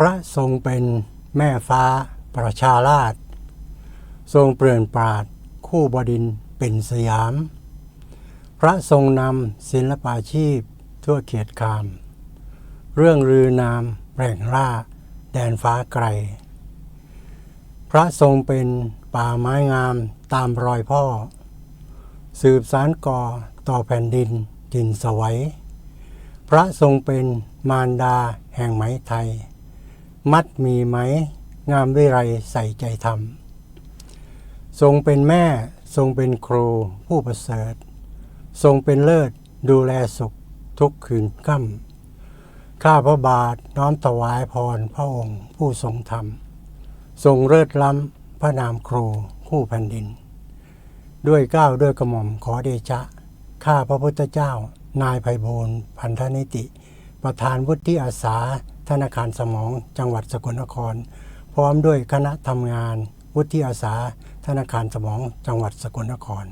พระทรงเป็นแม่ฟ้าประชาราช ทรงเปลี่ยนปราดคู่บดินเป็นสยาม พระทรงนำศิลปาชีพทั่วเขียดคาม เรื่องลือนามแร่งร่าแดนฟ้าไกล พระทรงเป็นป่าไม้งามตามรอยพ่อ สืบสารก่อต่อแผ่นดินดินสวัยพระทรงเป็นมารดาแห่งไหมไทย มัดมีไหม งามด้วิไรใส่ใจธรรม ทรงเป็นแม่ทรงเป็นครูผู้ประเสริฐ ทรงเป็นเลิศดูแลสุขทุกคืนค่ำข้าพระบาทน้อมถวายพรพระองค์ผู้ทรงธรรม ทรงเลิศล้ำพระนามครูคู่แผ่นดิน ด้วยก้าวด้วยกระหม่อมขอเดชะ ข้าพระพุทธเจ้า นายไพบูลพันธนิติ ประธานวุฒิอาสา ธนาคารสมอง จังหวัดสกลนคร พร้อมด้วยคณะทำงาน วุฒิอาสา ธนาคารสมอง จังหวัดสกลนคร